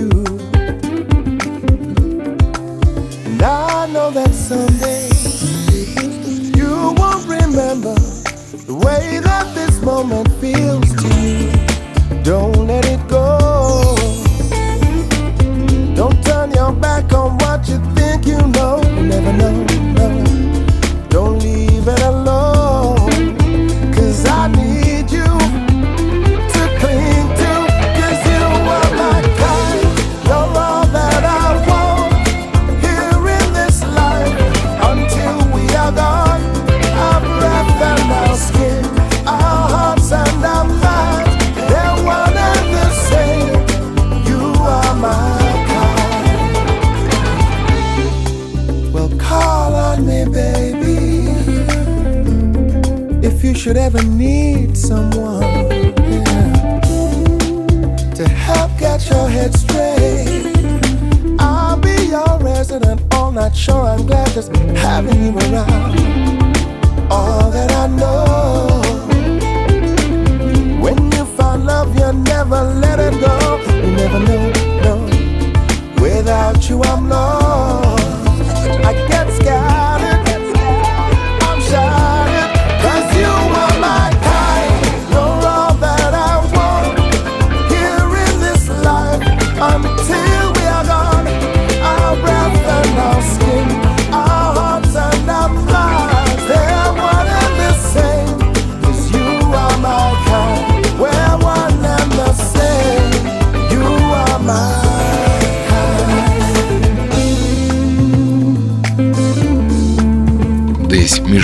you. And I know that someday you won't remember the way that this moment feels to you. Don't let it go. Don't turn your back on what you think you know. You never know. Should ever need someone yeah, to help get your head straight. I'll be your resident all night. Sure, I'm glad just having you around.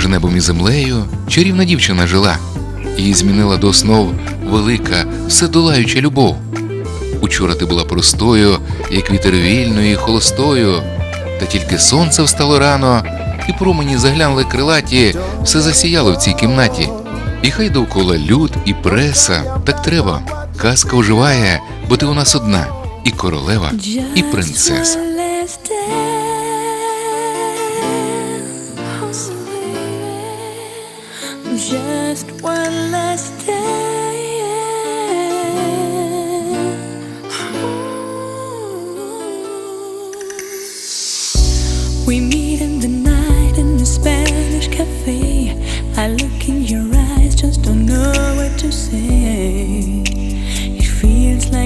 Між небом і землею чарівна дівчина жила, її змінила до основ велика, вседолаюча любов. Учора ти була простою, як вітер вільною і холостою, та тільки сонце встало рано, і промені заглянули крилаті, все засіяло в цій кімнаті. І хай довкола люд і преса, так треба. Казка оживає, бо ти у нас одна, і королева, і принцеса.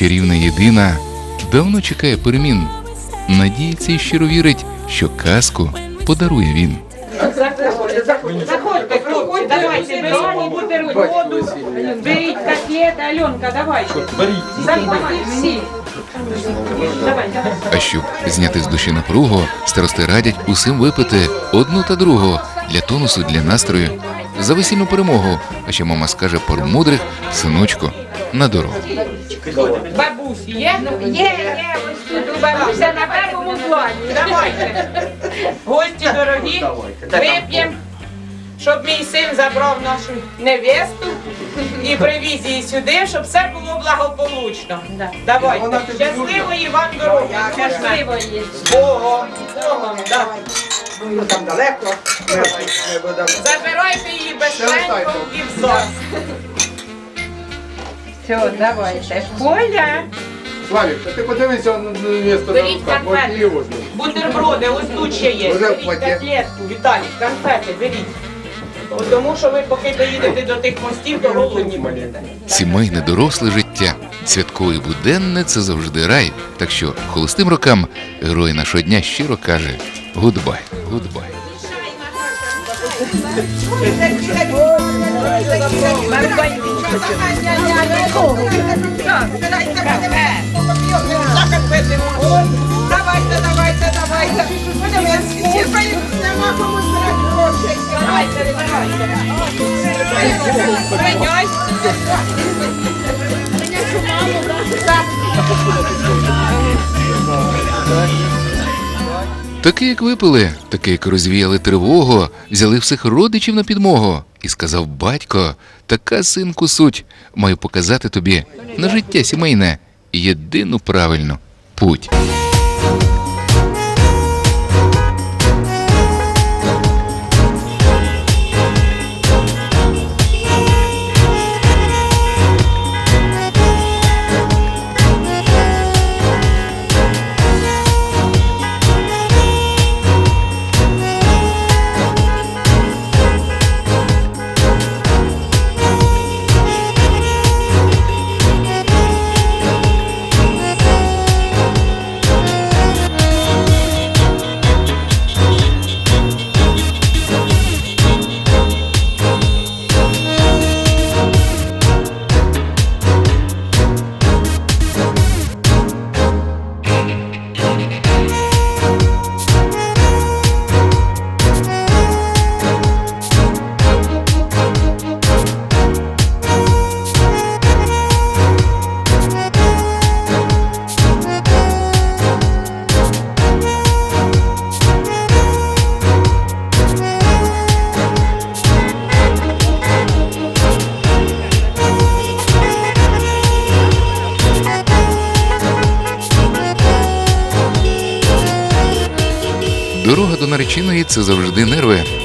чарівна єдина, давно чекає перемін. Надіється і щиро вірить, що казку подарує він. Заходьте, заходьте, заходьте, хлопці, давайте, беріть бутерброду, беріть котлети, Альонка, давайте. Заходьте всі. А щоб зняти з душі напругу, старости радять усім випити одну та другу для тонусу, для настрою, за весільну перемогу. А ще мама скаже пару мудрих синочку на дорогу. Бабусі є? Є, є, ось тут бабуся на першому плані. Давайте. Гості дорогі, вип'ємо, щоб мій син забрав нашу невесту і привіз її сюди, щоб все було благополучно. Давайте. Щасливої вам дороги. Щасливої. З Богом. З Богом, да. Там далеко. Забирайте її безпечно і в ЗОЖ. Все, давайте. Коля, Славік, та ти подивися на місто беріть там, от конфети. Бутерброди, ось тут ще є. Вже Беріть котлетку, Віталій, конфети, беріть. Тому що ви поки доїдете до тих мостів, то голодні будете. Сімейне доросле життя, святкове і буденне це завжди рай. Так що холостим рокам герой нашого дня щиро каже гудбай, гудбай. Давайте, давайте, давайте. Нема кому збирати грошей. Давайте, давайте. Прийняй. Так. Таке, як випили, таки, як розвіяли тривогу, взяли всіх родичів на підмогу. І сказав батько, така синку суть, маю показати тобі на життя сімейне єдину правильну путь.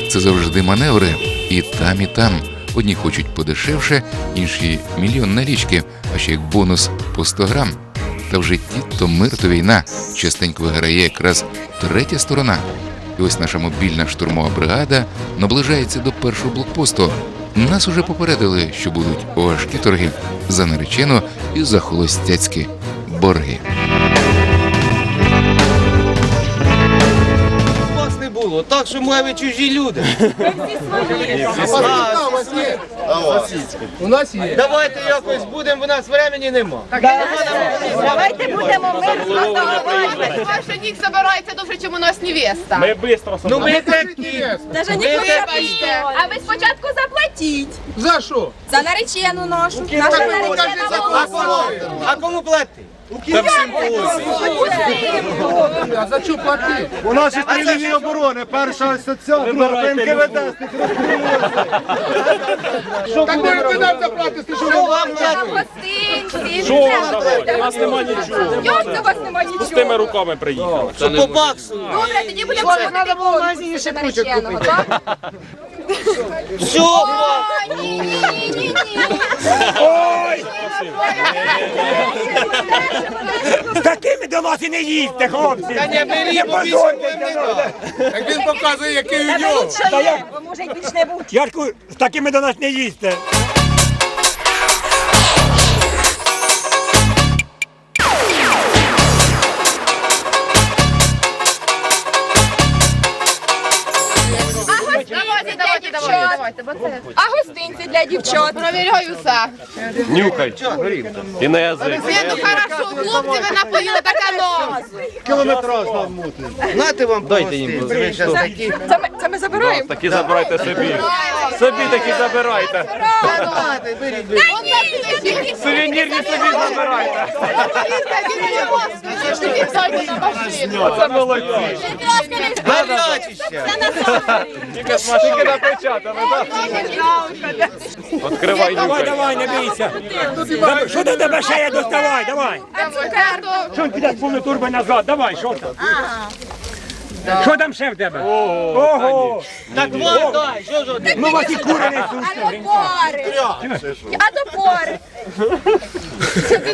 Це завжди маневри. І там, і там. Одні хочуть подешевше, інші мільйон налічки, а ще як бонус по 100 грам. Та в житті то мир, то війна. Частенько виграє якраз третя сторона. І ось наша мобільна штурмова бригада наближається до першого блокпосту. Нас уже попередили, що будуть важкі торги за наречену і за холостяцькі борги. Було, так що ми чужі люди. У нас є. Давайте якось будемо, в нас времени нема. Давайте будемо ми мирно Ваш жених собирається довше, чим у нас невеста. Ми швидко Ну ми такі. Даже Ви вибачте. А ви спочатку заплатіть. За що? За наречену нашу. Наша наречена А кому, а кому плати? А за що платити? У нас же три лінії оборони. Перша соціальна, друга НКВД. Так ви ви нам заплатите, що Що ви вам. Що вам давати? У нас нема нічого. Як це у вас нема З тими руками приїхали. Що по баксу? Добре, тоді будемо платити конкурс за нареченого, так? Що? Ні, ні, ні, ні, ні. З такими до нас і не їдьте, хлопці. Та не дати. Так він показує, який у нього. Та я- може й більш не бути. Ярку, з такими до нас не їдьте. Гостинці дівчат? Провіряю все. Нюхай. І на язик. Ні, ну хорошо, хлопці, ви напоїли така нос. Нате вам Дайте їм. Ви такі. Це ми, це ми забираємо. Такі забирайте собі. Собі такі забирайте. Беріть. Сувенірні собі забирайте. Це молодці. Гарячі. Тільки з машинки напечатали, так? Відкривай, Давай, нюхай. давай, не бійся. Що до тебе ще я доставай, давай. Що піде повну турбо назад, давай, що там? Що там ще в тебе? Ого! Так вам дай, що ж один? Ну вас і кури несуть. А до пори. А до пори.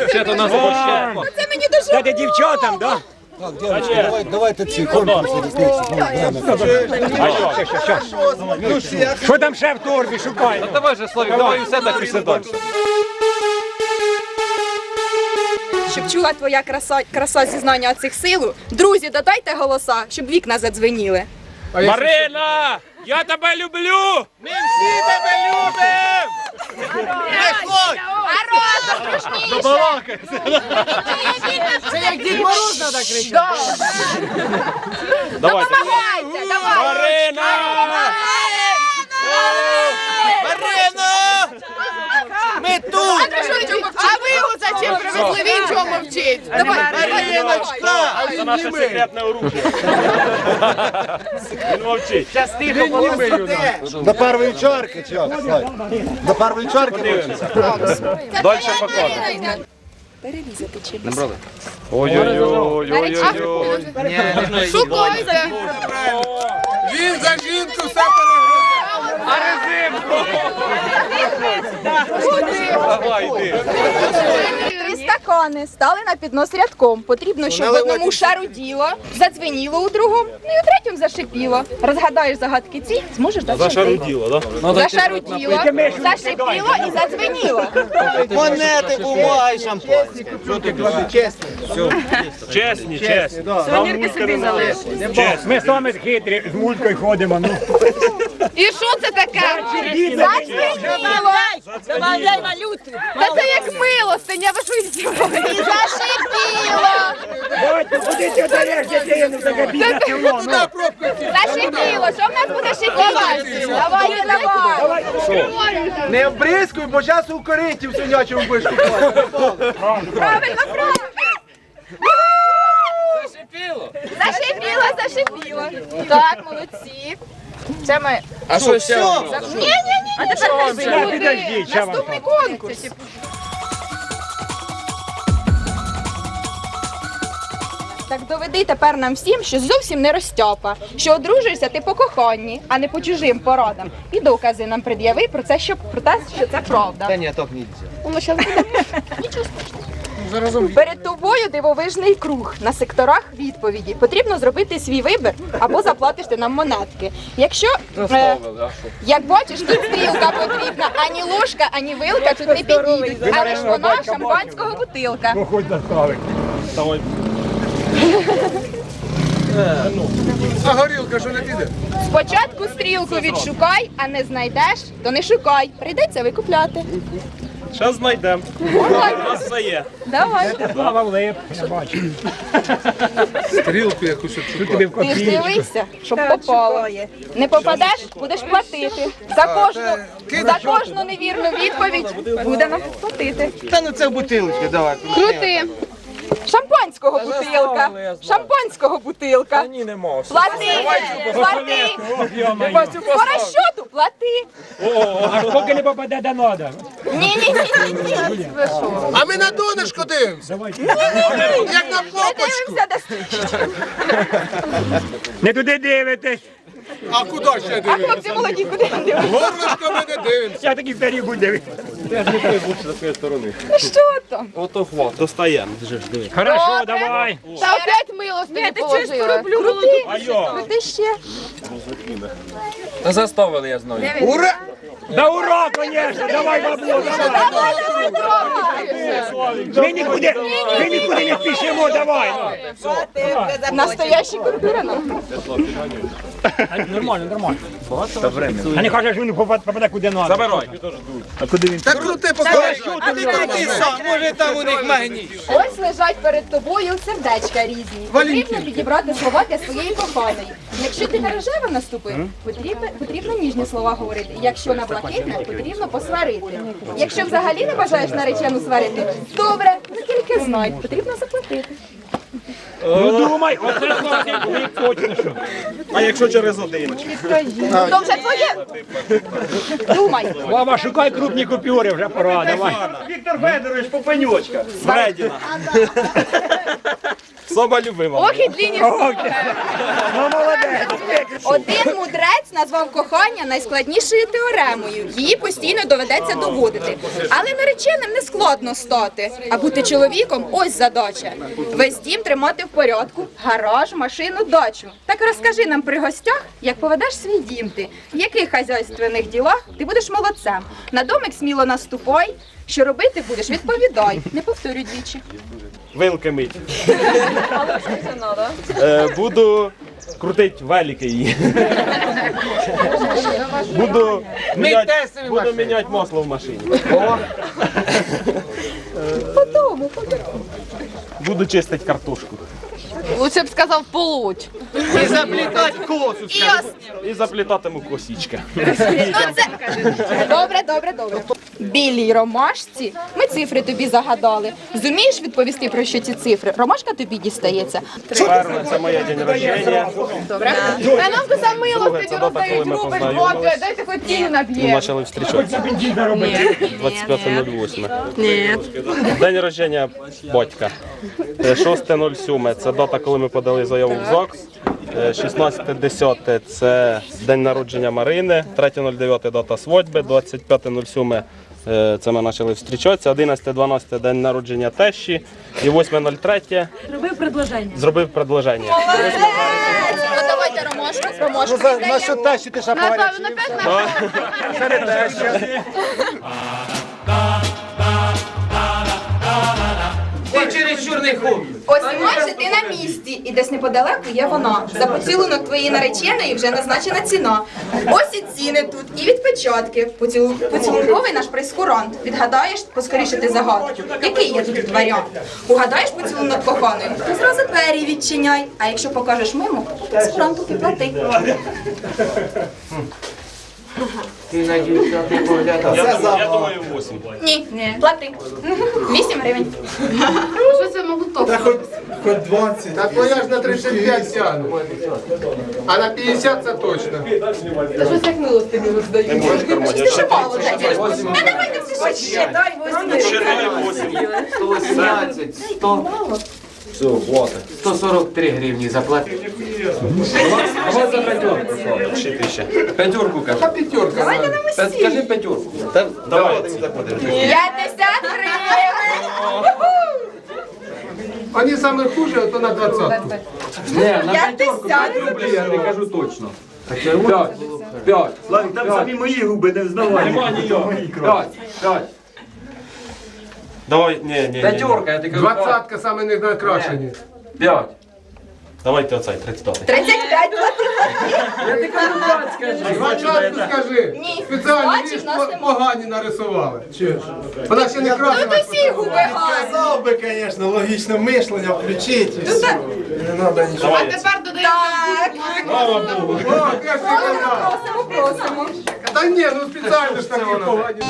Ще до нас борща. Це мені дуже Дайте дівчатам, да? Що там ще в торбі, шукай. Давай же, Славік, давай все так після далі. Щоб чула твоя краса, краса зізнання цих силу. Друзі, додайте голоса, щоб вікна задзвеніли. Марина! Я тебе люблю! Ми всі тебе любимо! Це як Дід Мороз треба кричати. Давайте. Марина! Марина! Ми тут! А ви його зачем? привезли, він чого мовчить? Давай, давай, давай. Це наше секретне оружие. Він мовчить. До першої чарки? Слайд? До першої чарки. Дальше покажемо. Перерізати чи Ой-ой-ой. Шукайте. Він за жінку все перегризе. Давай, йди. Три стакани стали на піднос рядком. Потрібно, щоб в одному шару діло, задзвеніло у другому, ну і у третьому зашипіло. Розгадаєш загадки ці, зможеш дати. Зашаруділо, да? Зашаруділо, зашипіло і задзвеніло. Монети, бумаги, шампанське. Чесні, чесні. Сувенірки собі залиш. Ми з вами хитрі, з мулькою ходимо. Ну. І що це таке? Задзвеніло. Та це як милостиня, ви що? І зашипіло. Ти одареш дитину? Таке бідне село. ну. Зашипіло. Що в нас буде шипіти? Давайте, давай. Не обрізкуй, бо зараз у кориті в свинячому будеш купувати. Правильно, правильно. Зашипіло, зашипіло. Так, молодці. Це ми. А що ще? Ні, ні, ні. А тепер Підожди, що вам Наступний конкурс. Так доведи тепер нам всім, що зовсім не розтяпа, що одружуєшся ти по коханні, а не по чужим порадам. І докази нам пред'яви про це, що про те, що це правда. Та ні, так нельзя. Нічого страшного. Перед тобою дивовижний круг на секторах відповіді. Потрібно зробити свій вибір або заплатиш ти нам монетки. Якщо е, як бачиш, тут стрілка потрібна, ані ложка, ані вилка тут не підійдуть. Але ж вона шампанського бутилка. Ну, хоч заставить. А горілка що не піде? Спочатку стрілку відшукай, а не знайдеш, то не шукай. Прийдеться викупляти. Зараз знайдемо. У нас все є. Давай. Слава влип, я бачу. Стрілку якусь тобі в Ти ж дивися, щоб попало. Не попадеш, будеш платити. За кожну, за кожну невірну відповідь буде нам платити. Та ну це бутилочка, давай. Крути. Шампанського бутилка. Шампанського бутилка. Ні, не можу. Плати, плати. По розчоту плати. Аж поки не попаде до нода. Ні, ні, ні, ні, ні. Ви що? А ми на донышко дивимося. Як на кнопочку. дивимося. Не туди дивитесь. А куди ще А дивимося? хлопці молоді, куди ви дивитесь? Горлышко ми не дивимося. Я такий старий буду дивитися. Ну що там? Достаємо. Хорошо, давай. Та опять милостині положили. Крути. А йо. Крути ще. Ура! Да ура, конечно, давай бабло, давай. Давай, давай, давай. Ми нікуди, ми нікуди не спішимо, давай. Настоящий куркурина. Нормально, нормально. А не кажеш, що він попаде, куди надо. Забирай. А куди він? Так крути, покажи. А ти такий сам, може там у них магніт. Ось лежать перед тобою сердечка різні. Потрібно підібрати слова для своєї коханої. Якщо ти на рожеве наступив, потрібно, потрібно ніжні слова говорити. Якщо на блакитне, потрібно посварити. Якщо взагалі не бажаєш наречену сварити, добре, ну тільки знай, потрібно заплатити. Ну думай, оце не точно що. А якщо через один? То вже твоє. Думай. Мама, шукай крупні купюри, вже пора, давай. Віктор Федорович Попенючка. Вредіна. Соба любима. Ох і длінні Ну молодець. Один мудрець назвав кохання найскладнішою теоремою. Її постійно доведеться доводити. Але нареченим не складно стати. А бути чоловіком ось задача. Весь дім тримати в порядку, гараж, машину, дачу. Так розкажи нам при гостях, як поведеш свій дім ти, в яких хазяйственних ділах ти будеш молодцем. На домик сміло наступай. Що робити будеш, відповідай. Не повторюй двічі. Вилки мить. Е, Буду крутити валіки її. Буду міняти, буду міняти масло в машині. Подумай, Буду чистити картошку. Лучше б сказав полуть. І заплітати косу. І ос... І заплітатиму косічки. Ну. Добре, добре, добре. Білій ромашці ми цифри тобі загадали. Зумієш відповісти про що ці цифри? Ромашка тобі дістається. Перше, це моє день рождення. Добре. А нам то сам мило Друге, це дата, коли ми познайомились. дайте хоч тінь Ми наб'є. почали зустрічатися. 25.08. Ні. День рождення батька. Е, 6.07 це дата, коли ми подали заяву в ЗОГС. Е, 16.10 це день народження Марини, 3.09 дата свадьби, 25.07 е, це ми почали зустрічатися, 11.12 день народження тещі і 8.03 Зробив предложення. зробив предложення. Ну давайте ромашку. Ромашку За, на що тащі ти ще Напевно, Ти через чорний хум. Ось і майже ти на місці, і десь неподалеку є вона. За поцілунок твоєї нареченої вже назначена ціна. Ось і ціни тут, і відпечатки. Поцілу... Поцілунковий наш прескурант. Відгадаєш, поскоріше ти загадку. Який є тут варіант? Угадаєш поцілунок коханої? То зразу двері відчиняй. А якщо покажеш мимо, то прескуранту і плати. Ти на дівчат не поглядав. Я думаю, я думаю 8. Ні, плати. Вісім гривень. Що це молоток? Хоч 20. Так бо я ж на 35 сяду. А на 50 це точно. Та щось як милостині роздають. Не можеш кармані. Ти що мало дайте? Та давайте всі ще. Дай Ще дає 8. 118, 100. Все, хватить. 143 гривні заплати. Ще тисяча. П'ятерку каже. Та п'ятерка. Давайте на весілля. Скажи п'ятерку. Та Давай. П'ятдесят гривень. Вони саме хуже, то на 20. П'ятдесят. Я не кажу точно. Славік, там самі мої губи не взнавай. Нема нічого. Давай, ні, ні, ні. П'ятерка, я. Двадцятка саме не накрашені. П'ять. Давайте оцей, 35. 35 платила. Двадцятку скажи. Ні. Спеціально Бачиш, нас по- нема. погані нарисували. Вона ще не Ну красила. то всі губи гарні. Казав би, звісно, логічне мишлення включити. і все. Не треба нічого. А тепер додається Так. Слава Богу. О, я ж не казав. Просимо, просимо. Та ні, ну спеціально ж такі погані.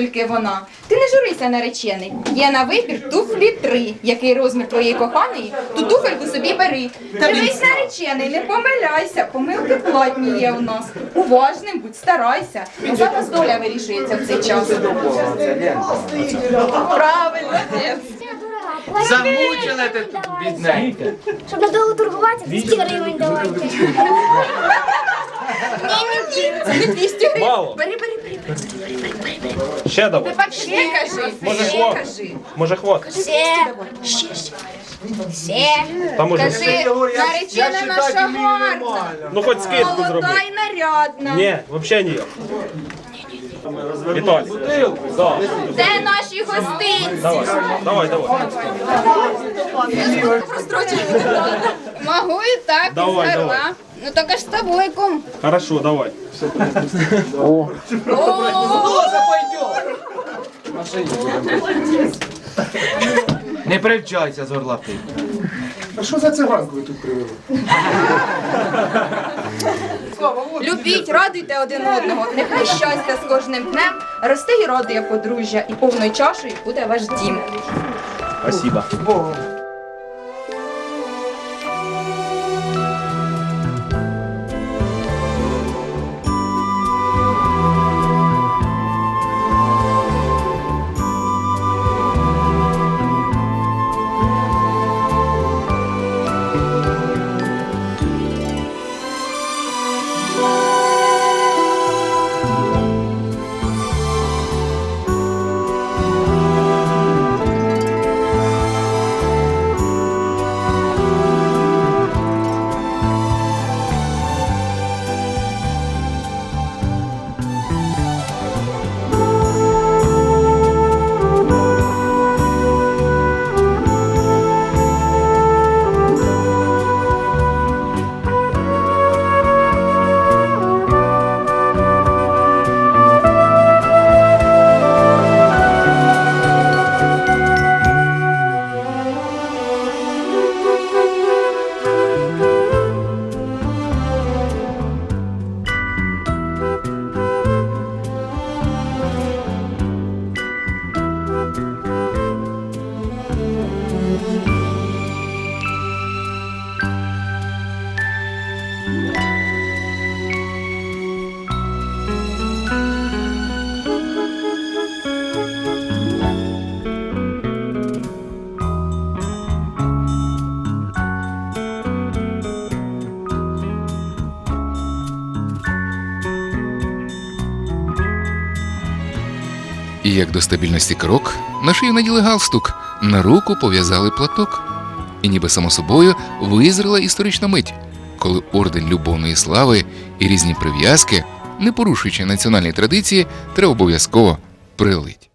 Туфельки вона. Ти не журися, наречений. Є на вибір туфлі три. Який розмір твоєї коханої, ту туфельку собі бери. Дивись, наречений, не помиляйся. Помилки платні є у нас. Уважним будь, старайся. Бо зараз доля вирішується в цей час. Правильно. Замучила ти тут, бідненька. Щоб надовго торгувати, 200 гривень давайте. Ні-ні-ні, це не 200 гривень. Бери, бери, бери. Ще давай. Ще кажи, Може, хвост. кажи. Може хвост. Все. Ще, ще. Все. Та може. Кажи, наречена наша гарна. Ну хоч скидку зроби. Молода і нарядна. Ні, взагалі ніяк. Віталій. Да. Де наші гостинці? Давай, давай, давай. Могу і так, Давай, із давай. Ну так ж з тобою. Хорошо, давай. Не привчайся з горлати. А що за циганку ви тут привели? Любіть, радуйте один одного. Нехай щастя з кожним днем росте і радує подружжя, і повною чашею буде ваш дім. Спасибо. До стабільності крок, на шию наділи галстук, на руку пов'язали платок. І ніби само собою визріла історична мить, коли орден любовної слави і різні прив'язки, не порушуючи національні традиції, треба обов'язково прилить.